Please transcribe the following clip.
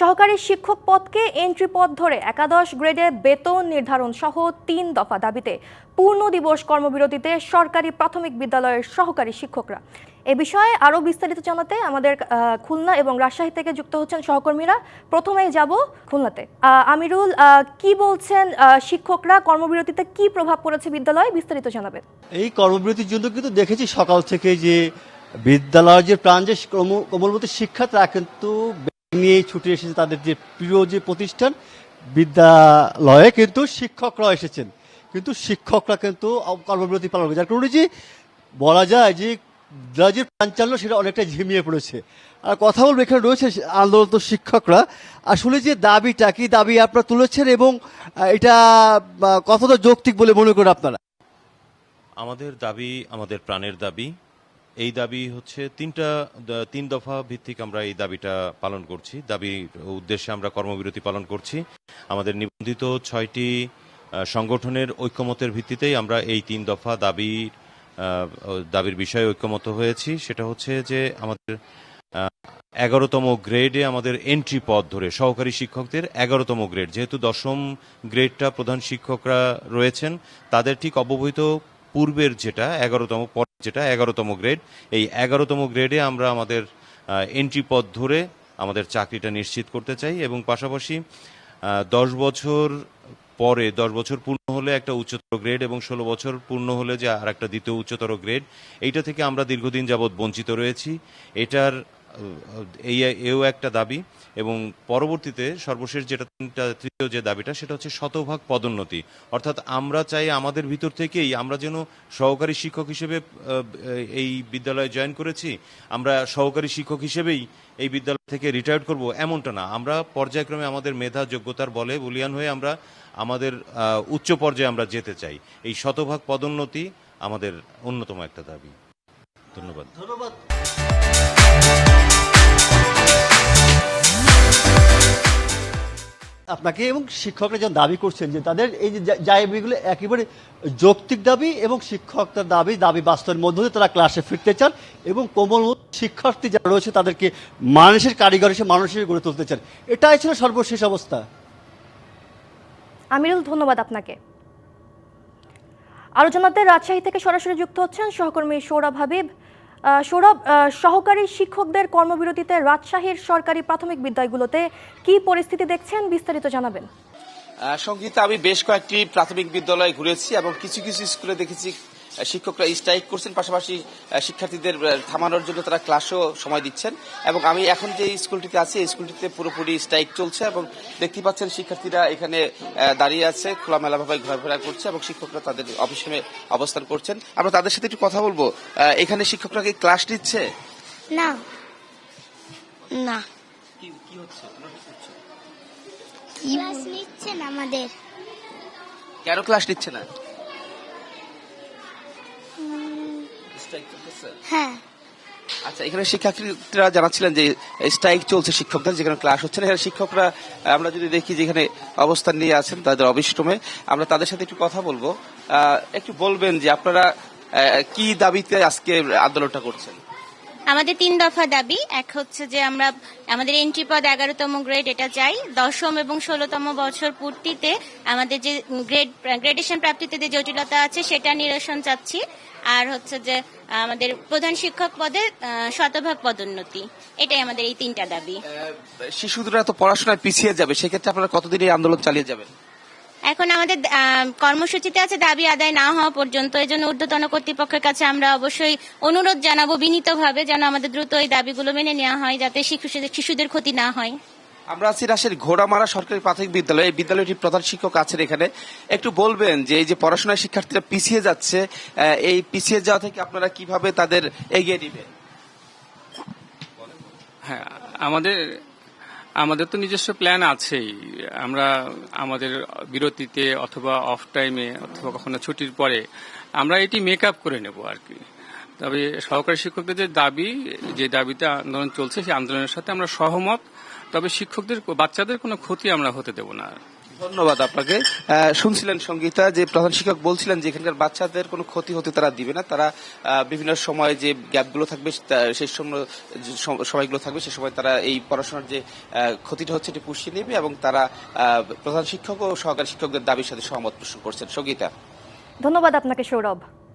সহকারী শিক্ষক পদকে এন্ট্রি পদ ধরে একাদশ গ্রেডে বেতন নির্ধারণ সহ তিন দফা দাবিতে পূর্ণ দিবস কর্মবিরতিতে সরকারি প্রাথমিক বিদ্যালয়ের সহকারী শিক্ষকরা। এ বিষয়ে আরও বিস্তারিত জানাতে আমাদের খুলনা এবং রাজশাহী থেকে যুক্ত হচ্ছেন সহকর্মীরা। প্রথমেই যাব খুলনাতে। আমিরুল কি বলছেন শিক্ষকরা? কর্মবিরতিতে কি প্রভাব পড়েছে বিদ্যালয়ে? বিস্তারিত জানাবেন। এই কর্মবিরতির জন্য কিন্তু দেখেছি সকাল থেকে যে বিদ্যালয়ের যে প্রাণ যে কোমলমতি শিক্ষা তারা কিন্তু ব্যাগ নিয়ে ছুটে এসেছে তাদের যে প্রিয় যে প্রতিষ্ঠান, বিদ্যালয়ে কিন্তু শিক্ষকরা এসেছেন। কিন্তু শিক্ষকরা কিন্তু কর্মবিরতি পালন যার কারণে যে বলা যায় যে যে প্রাঞ্চাল্য সেটা অনেকটা ঝিমিয়ে পড়েছে। আর কথা বলব, এখানে রয়েছে আন্দোলনত শিক্ষকরা। আসলে যে দাবিটা, কি দাবি আপনারা তুলেছেন এবং এটা কতটা যৌক্তিক বলে মনে করেন আপনারা? আমাদের দাবি, আমাদের প্রাণের দাবি এই দাবি হচ্ছে তিনটা তিন দফা ভিত্তিক আমরা এই দাবিটা পালন করছি। দাবির উদ্দেশ্যে আমরা কর্মবিরতি পালন করছি। আমাদের নিবন্ধিত ছয়টি সংগঠনের ঐক্যমতের ভিত্তিতেই আমরা এই তিন দফা দাবির দাবির বিষয়ে ঐক্যমত হয়েছি। সেটা হচ্ছে যে আমাদের এগারোতম গ্রেডে আমাদের এন্ট্রি পদ ধরে সহকারী শিক্ষকদের এগারোতম গ্রেড, যেহেতু দশম গ্রেডটা প্রধান শিক্ষকরা রয়েছেন, তাদের ঠিক অবহিত পূর্বের যেটা এগারোতম পদ যেটা এগারোতম গ্রেড এই এগারোতম গ্রেডে আমরা আমাদের এন্ট্রি পথ ধরে আমাদের চাকরিটা নিশ্চিত করতে চাই এবং পাশাপাশি দশ বছর পরে, দশ বছর পূর্ণ হলে একটা উচ্চতর গ্রেড এবং ষোলো বছর পূর্ণ হলে যে আর একটা দ্বিতীয় উচ্চতর গ্রেড এইটা থেকে আমরা দীর্ঘদিন যাবৎ বঞ্চিত রয়েছি। এটার এই এও একটা দাবি, এবং পরবর্তীতে সর্বশেষ যেটা তিনটা, তৃতীয় যে দাবিটা, সেটা হচ্ছে শতভাগ পদোন্নতি। অর্থাৎ আমরা চাই আমাদের ভিতর থেকেই, আমরা যেন সহকারী শিক্ষক হিসেবে এই বিদ্যালয়ে জয়েন করেছি, আমরা সহকারী শিক্ষক হিসেবেই এই বিদ্যালয় থেকে রিটায়ার্ড করব, এমনটা না। আমরা পর্যায়ক্রমে আমাদের মেধা, যোগ্যতার বলে বলিয়ান হয়ে আমরা আমাদের উচ্চ পর্যায়ে আমরা যেতে চাই। এই শতভাগ পদোন্নতি আমাদের অন্যতম একটা দাবি। ধন্যবাদ। ধন্যবাদ। আপনাকে এবং শিক্ষকরা যেন দাবি করছেন যে তাদের এই যে দাবিগুলো একেবারে যৌক্তিক দাবি এবং শিক্ষকদের দাবি দাবি বাস্তবের মধ্য দিয়ে তারা ক্লাসে ফিরতে চান এবং কোমল শিক্ষার্থী যারা রয়েছে তাদেরকে মানুষের কারিগর হিসেবে মানুষের গড়ে তুলতে চান। এটাই ছিল সর্বশেষ অবস্থা। আমিরুল, ধন্যবাদ আপনাকে। আলোচনাতে রাজশাহী থেকে সরাসরি যুক্ত হচ্ছেন সহকর্মী সৌরভ হাবিব। সৌরভ সহকারী শিক্ষকদের কর্মবিরতিতে রাজশাহীর সরকারি প্রাথমিক বিদ্যালয়গুলোতে কি পরিস্থিতি দেখছেন, বিস্তারিত জানাবেন। সঙ্গীতা, আমি বেশ কয়েকটি প্রাথমিক বিদ্যালয় ঘুরেছি এবং কিছু কিছু স্কুলে দেখেছি। শিক্ষকরা স্ট্রাইক করছেন পাশাপাশি শিক্ষার্থীদের থামানোর জন্য তারা ক্লাসও সময় দিচ্ছেন। এবং আমি এখন যে স্কুলটিতে আছি এই স্কুলটিতে পুরোপুরি স্ট্রাইক চলছে এবং দেখতে পাচ্ছেন শিক্ষার্থীরা এখানে দাঁড়িয়ে আছে খোলামেলাভাবে ঘোরাফেরা করছে এবং শিক্ষকরা তাদের অফিসে অবস্থান করছেন। আমরা তাদের সাথে একটু কথা বলব। এখানে শিক্ষকরা কি ক্লাস নিচ্ছে? না। না। কি হচ্ছে? ক্লাস নিচ্ছেন আমাদের। কেন ক্লাস নিচ্ছে না? স্ট্রাইক চলতেছে হ্যাঁ। আচ্ছা এখানে শিক্ষার্থীরা জানাচ্ছিলেন যে স্ট্রাইক চলছে শিক্ষকদের যেখানে ক্লাস হচ্ছে না। এখানে শিক্ষকরা আমরা যদি দেখি যেখানে অবস্থান নিয়ে আছেন তাদের অবিষ্টমে আমরা তাদের সাথে একটু কথা বলব। একটু বলবেন যে আপনারা কি দাবিতে আজকে আন্দোলনটা করছেন? আমাদের তিন দফা দাবি। এক হচ্ছে যে আমরা আমাদের এন্ট্রি পদ এগারোতম গ্রেড এটা চাই। দশম এবং ষোলোতম বছর পূর্তিতে আমাদের যে গ্রেড গ্রেডেশন প্রাপ্তিতে যে জটিলতা আছে সেটা নিরসন চাচ্ছি। আর হচ্ছে যে আমাদের প্রধান শিক্ষক পদে শতভাগ পদোন্নতি। এটাই আমাদের এই তিনটা দাবি। তো পড়াশোনায় পিছিয়ে যাবে। সেক্ষেত্রে আপনারা কতদিন এই আন্দোলন চালিয়ে যাবেন? এখন আমাদের কর্মসূচিতে আছে দাবি আদায় না হওয়া পর্যন্ত। এই জন্য ঊর্ধ্বতন কর্তৃপক্ষের কাছে আমরা অবশ্যই অনুরোধ জানাব বিনীতভাবে যেন আমাদের দ্রুত এই দাবিগুলো মেনে নেওয়া হয় যাতে শিশুদের ক্ষতি না হয়। আমরা আছি রাজশাহীর ঘোড়ামারা সরকারি প্রাথমিক বিদ্যালয়। এই বিদ্যালয়টির প্রধান শিক্ষক আছেন এখানে। একটু বলবেন যে এই যে পড়াশোনায় শিক্ষার্থীরা পিছিয়ে যাচ্ছে এই পিছিয়ে যাওয়া থেকে আপনারা কীভাবে তাদের এগিয়ে নেবেন? হ্যাঁ আমাদের আমাদের তো নিজস্ব প্ল্যান আছেই। আমরা আমাদের বিরতিতে অথবা অফ টাইমে অথবা কখনো ছুটির পরে আমরা এটি মেক আপ করে নেব আর কি তবে সহকারী শিক্ষকদের যে দাবি, যে দাবিতে আন্দোলন চলছে, সেই আন্দোলনের সাথে আমরা সহমত। তবে শিক্ষকদের, বাচ্চাদের কোনো ক্ষতি আমরা হতে দেব না। ধন্যবাদ আপনাকে। শুনছিলেন সঙ্গীতা, যে প্রধান শিক্ষক বলছিলেন যে এখানকার বাচ্চাদের কোনো ক্ষতি হতে তারা দিবে না। তারা বিভিন্ন সময় যে গ্যাপগুলো থাকবে সেই সময়গুলো থাকবে, সে সময় তারা এই পড়াশোনার যে ক্ষতিটা হচ্ছে এটি পুষিয়ে নেবে এবং তারা প্রধান শিক্ষক ও সহকারী শিক্ষকদের দাবির সাথে সহমত পোষণ করছেন। সঙ্গীতা। ধন্যবাদ আপনাকে, সৌরভ।